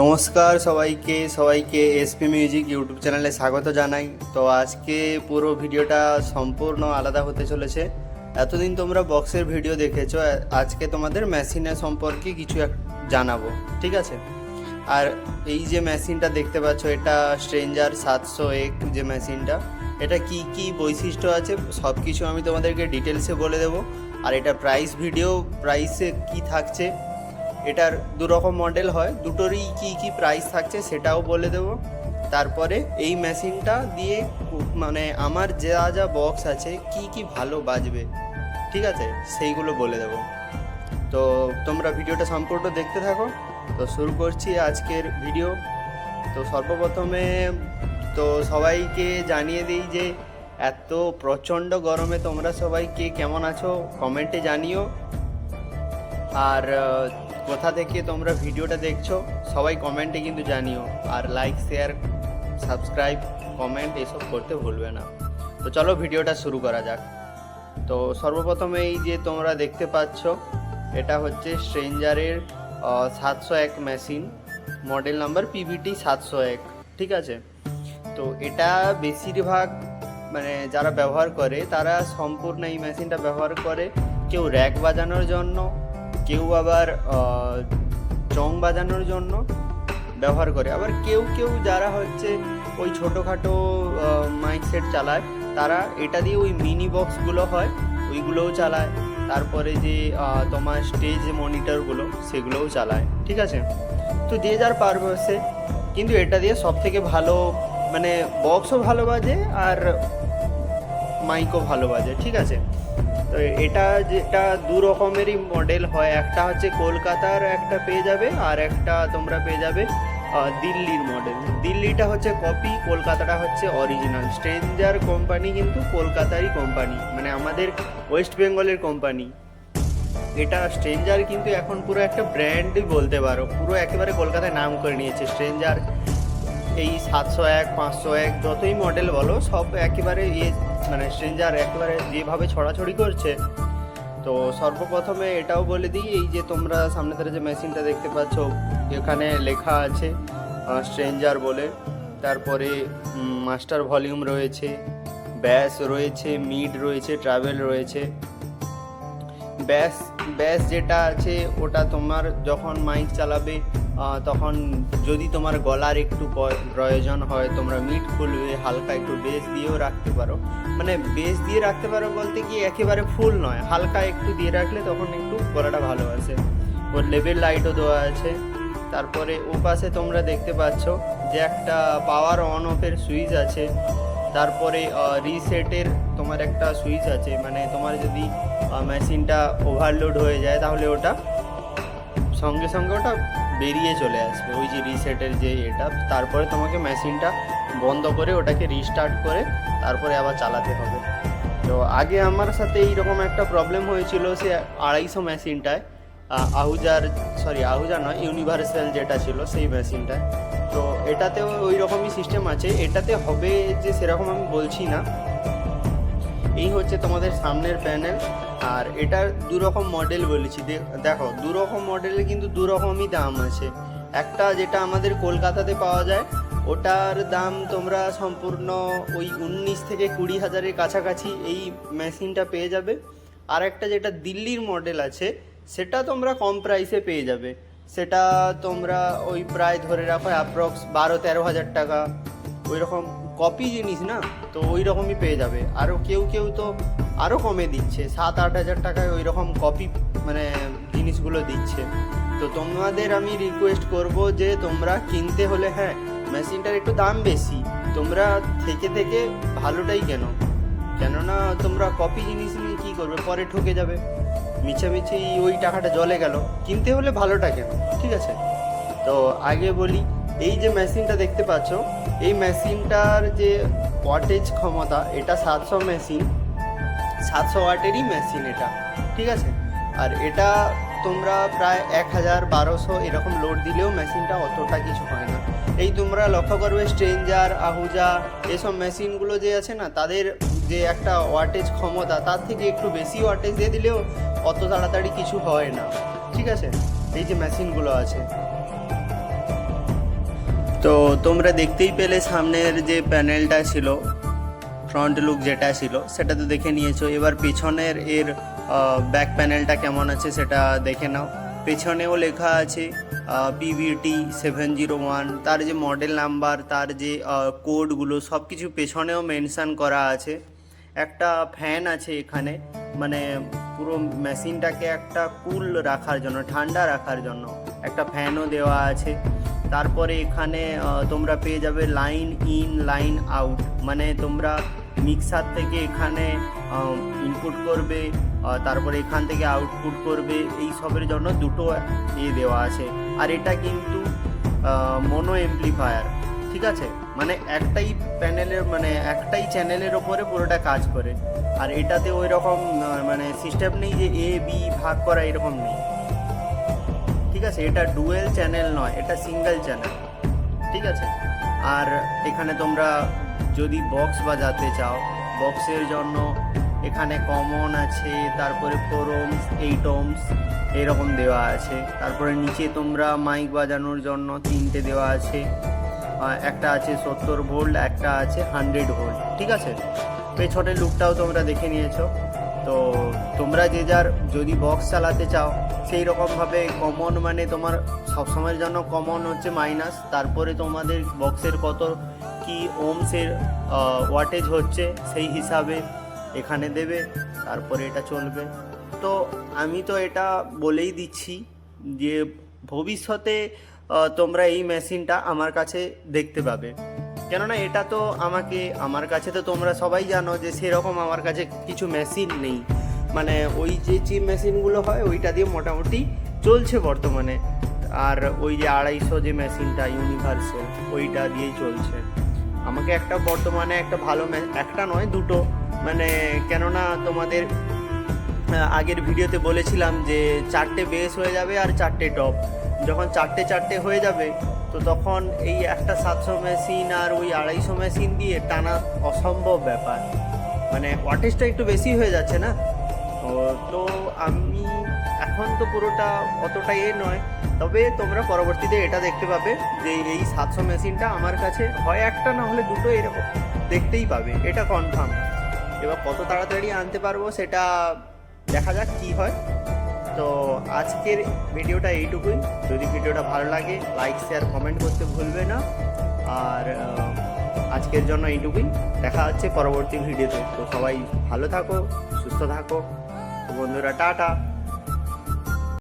নমস্কার সবাইকে সবাইকে এসপি মিউজিক ইউটিউব চ্যানেলে স্বাগত জানাই। তো আজকে পুরো ভিডিওটা সম্পূর্ণ আলাদা হতে চলেছে। এতদিন তোমরা বক্সের ভিডিও দেখেছ আজকে তোমাদের মেশিনের সম্পর্কে কিছু এক জানাব, ঠিক আছে? আর এই যে মেশিনটা দেখতে পাচ্ছ, এটা স্ট্রেঞ্জার সাতশো এক যে মেশিনটা এটা কি কি বৈশিষ্ট্য আছে সব কিছু আমি তোমাদেরকে ডিটেলসে বলে দেবো। আর এটা প্রাইস ভিডিও প্রাইসে কি থাকছে এটার দু রকম মডেল হয়। দুটোরই কি কি প্রাইস থাকছে সেটাও বলে দেব। তারপরে এই মেশিনটা দিয়ে মানে আমার যা যা বক্স আছে, কি কি ভালো বাজবে, ঠিক আছে? সেইগুলো বলে দেব। তো তোমরা ভিডিওটা সম্পূর্ণ দেখতে থাকো। তো শুরু করছি আজকের ভিডিও তো সর্বপ্রথমে, তো সবাইকে জানিয়ে দিই যে, এত প্রচণ্ড গরমে তোমরা সবাই কে কেমন আছো কমেন্টে জানিও। আর কোথা থেকে তোমরা ভিডিওটা দেখছ, সবাই কমেন্টে কিন্তু জানিও। আর লাইক শেয়ার সাবস্ক্রাইব কমেন্ট এসব করতে ভুলবে না। তো চলো ভিডিওটা শুরু করা যাক। তো সর্বপ্রথম এই যে তোমরা দেখতে পাচ্ছ, এটা হচ্ছে স্ট্রেঞ্জারের সাতশো এক মেশিন মডেল নাম্বার পিভিটি সাতশো এক, ঠিক আছে? তো এটা বেশিরভাগ মানে যারা ব্যবহার করে, তারা সম্পূর্ণ এই মেশিনটা ব্যবহার করে। কেউ র্যাক বাজানোর জন্য কেউ আবার চং বাজানোর জন্য ব্যবহার করে। আবার কেউ কেউ যারা হচ্ছে ওই ছোটোখাটো মাইক সেট চালায়, তারা এটা দিয়ে ওই মিনি বক্সগুলো হয়, ওইগুলোও চালায়। তারপরে যে তোমার স্টেজ মনিটরগুলো সেগুলোও চালায়। ঠিক আছে? তো যে যার পারপাসে কিন্তু এটা দিয়ে সব থেকে ভালো মানে বক্সও ভালো বাজে আর মাইকও ভালো বাজে। ঠিক আছে? তো এটা যেটা দু রকমেরই মডেল হয়। একটা হচ্ছে কলকাতার একটা পেয়ে যাবে আর একটা তোমরা পেয়ে যাবে দিল্লির মডেল দিল্লিটা হচ্ছে কপি কলকাতাটা হচ্ছে অরিজিনাল স্ট্রেঞ্জার কোম্পানি কিন্তু কলকাতারই কোম্পানি মানে আমাদের ওয়েস্ট বেঙ্গলের কোম্পানি এটা স্ট্রেঞ্জার কিন্তু এখন পুরো একটা ব্র্যান্ডই বলতে পারো। পুরো একেবারে কলকাতায় নাম করে নিয়েছে। স্ট্রেঞ্জার এই সাতশো এক, পাঁচশো এক, যতই মডেল বলো, সব একেবারে ইয়ে মানে স্ট্রেঞ্জার একবারে যেভাবে ছড়াছড়ি করছে, তো সর্বপ্রথমে এটাও বলে দিই, এই যে তোমরা সামনে ধারে যে মেশিনটা দেখতে পাচ্ছ, এখানে লেখা আছে স্ট্রেঞ্জার বলে। তারপরে মাস্টার ভলিউম রয়েছে ব্যাস রয়েছে মিড রয়েছে ট্রাভেল রয়েছে। ব্যাস ব্যাস যেটা আছে, ওটা তোমার যখন মাইক চালাবে তখন যদি তোমার গলার একটু প্রয়োজন হয়, তোমরা মিট খুলবে, হালকা একটু বেস দিয়েও রাখতে পারো। মানে বেস দিয়ে রাখতে পারো বলতে কি, একেবারে ফুল নয়, হালকা একটু দিয়ে রাখলে তখন একটু গলাটা ভালো আসে। ওর লেভেল লাইটও দেওয়া আছে। তারপরে ও পাশে তোমরা দেখতে পাচ্ছ যে একটা পাওয়ার অন অফের সুইচ আছে। তারপরে রিসেটের তোমার একটা সুইচ আছে। মানে তোমার যদি মেশিনটা ওভারলোড হয়ে যায়, তাহলে ওটা সঙ্গে সঙ্গে ওটা বেরিয়ে চলে আসবে। ওই যে রিসেটের যে এটা, তারপরে তোমাকে মেশিনটা বন্ধ করে ওটাকে রিস্টার্ট করে তারপরে আবার চালাতে হবে। তো আগে আমার সাথে এইরকম একটা প্রবলেম হয়েছিল সে আড়াইশো মেশিনটায় আহুজার সরি আহুজা নয় ইউনিভার্সাল যেটা ছিল সেই মেশিনটায় তো এটাতেও ওই রকমই সিস্টেম আছে। এটাতে হবে যে সেরকম আমি বলছি না। এই হচ্ছে তোমাদের সামনের প্যানেল আর এটার দু রকম মডেল বলেছি দেখো দু রকম মডেলে কিন্তু দু রকমই দাম আছে। একটা যেটা আমাদের কলকাতাতে পাওয়া যায়, ওটার দাম তোমরা সম্পূর্ণ ওই উনিশ থেকে কুড়ি হাজারের কাছাকাছি এই মেশিনটা পেয়ে যাবে। আর একটা যেটা দিল্লির মডেল আছে, সেটা তোমরা কম প্রাইসে পেয়ে যাবে। সেটা তোমরা ওই প্রায় ধরে রাখো অ্যাপ্রক্স বারো তেরো হাজার টাকা ওই রকম কপি জিনিস না, তো ওই রকমই পেয়ে যাবে। আরও কেউ কেউ তো আরও কমে দিচ্ছে, সাত আট হাজার টাকায় ওই রকম কপি মানে জিনিসগুলো দিচ্ছে। তো তোমাদের আমি রিকোয়েস্ট করব যে তোমরা কিনতে হলে হ্যাঁ মেশিনটার একটু দাম বেশি, তোমরা থেকে থেকে ভালোটাই কেন। কেননা তোমরা কপি জিনিস নিয়ে কী করবে, পরে ঠকে যাবে। মিছামিছি ওই টাকাটা জলে গেল, কিনতে হলে ভালোটা কেন, ঠিক আছে? তো আগে বলি এই যে মেশিনটা দেখতে পাচ্ছ, এই মেশিনটার যে ওয়াটেজ ক্ষমতা, এটা সাতশো মেশিন, সাতশো ওয়াটেরই মেশিন এটা, ঠিক আছে? আর এটা তোমরা প্রায় এক হাজার বারোশো এরকম লোড দিলেও মেশিনটা অতটা কিছু হয় না। এই তোমরা লক্ষ্য করবে স্ট্রেঞ্জার আহুজা এসব মেশিনগুলো যে আছে না, তাদের যে একটা ওয়াটেজ ক্ষমতা, তার থেকে একটু বেশি ওয়াটেজ দিয়ে দিলেও অত তাড়াতাড়ি কিছু হয় না, ঠিক আছে? এই যে মেশিনগুলো আছে। তো তোমরা দেখতেই পেলে সামনের যে প্যানেলটা ছিল ফ্রন্ট লুক যেটা ছিল, সেটা তো দেখে নিয়েছো। এবার পেছনের এর ব্যাক প্যানেলটা কেমন আছে সেটা দেখে নাও। পেছনেও লেখা আছে পিভিটি সেভেন জিরো ওয়ান তার যে মডেল নাম্বার তার যে কোডগুলো সব কিছু পেছনেও মেনশান করা আছে। একটা ফ্যান আছে এখানে মানে পুরো মেশিনটাকে একটা কুল রাখার জন্য, ঠান্ডা রাখার জন্য একটা ফ্যানও দেওয়া আছে। তারপরে এখানে তোমরা পেয়ে যাবে লাইন ইন লাইন আউট মানে তোমরা মিক্সার থেকে এখানে ইনপুট করবে তারপরে এখান থেকে আউটপুট করবে। এই সবের জন্য দুটো ইয়ে দেওয়া আছে। আর এটা কিন্তু মনো এমপ্লিফায়ার ঠিক আছে? মানে একটাই প্যানেলের মানে একটাই চ্যানেলের ওপরে পুরোটা কাজ করে। আর এটাতে ওই রকম মানে সিস্টেম নেই যে এ বি ভাগ করা এরকম নেই। ঠিক আছে? এটা ডুয়েল চ্যানেল নয়, এটা সিঙ্গেল চ্যানেল ঠিক আছে? আর এখানে তোমরা যদি বক্স বাজাতে চাও বক্সের জন্য এখানে কমন আছে, তারপরে ফোর ওমস এইট ওমস এরকম দেওয়া আছে। তারপরে নিচে তোমরা মাইক বাজানোর জন্য তিনটে দেওয়া আছে। একটা আছে সত্তর ভোল্ট একটা আছে হান্ড্রেড ভোল্ট ঠিক আছে? পেছনের লুকটাও তোমরা দেখে নিয়েছো। তো তোমরা যে যার যদি বক্স চালাতে চাও, সেই রকমভাবে কমন মানে তোমার সবসময়ের জন্য কমন হচ্ছে মাইনাস তারপরে তোমাদের বক্সের কত কি ওমসের ওয়াটেজ হচ্ছে, সেই হিসাবে এখানে দেবে, তারপরে এটা চলবে। তো আমি তো এটা বলেই দিচ্ছি যে ভবিষ্যতে তোমরা এই মেশিনটা আমার কাছে দেখতে পাবে। কেননা এটা তো আমাকে, আমার কাছে তো তোমরা সবাই জানো যে সেরকম আমার কাছে কিছু মেশিন নেই। মানে ওই যে চিপ মেশিনগুলো হয়, ওইটা দিয়ে মোটামুটি চলছে বর্তমানে। আর ওই যে আড়াইশো যে মেশিনটা ইউনিভার্সাল ওইটা দিয়েই চলছে। আমাকে একটা বর্তমানে একটা ভালো একটা নয়, দুটো। মানে কেননা তোমাদের আগের ভিডিওতে বলেছিলাম যে চারটে বেস হয়ে যাবে আর চারটে টপ যখন চারটে চারটে হয়ে যাবে, তো তখন এই একটা সাতশো মেশিন আর ওই আড়াইশো মেশিন দিয়ে টানা অসম্ভব ব্যাপার। মানে ওয়াটেজটা একটু বেশি হয়ে যাচ্ছে না? তো আমি, এখন তো পুরোটা অতটা এ নয়, তবে তোমরা পরবর্তীতে এটা দেখতে পাবে যে এই সাতশো মেশিনটা আমার কাছে হয় একটা, না হলে দুটো এরকম, দেখতেই পাবে, এটা কনফার্ম এবার কত তাড়াতাড়ি আনতে পারব সেটা দেখা যাক কি হয়। তো আজকের ভিডিওটা এইটুকুই, যদি ভিডিওটা ভালো লাগে লাইক শেয়ার কমেন্ট করতে ভুলবে না। আর আজকের জন্য এইটুকুই, দেখা হচ্ছে পরবর্তী ভিডিওতে। তো সবাই ভালো থাকো, সুস্থ থাকো। তো বন্ধুরা টাটা।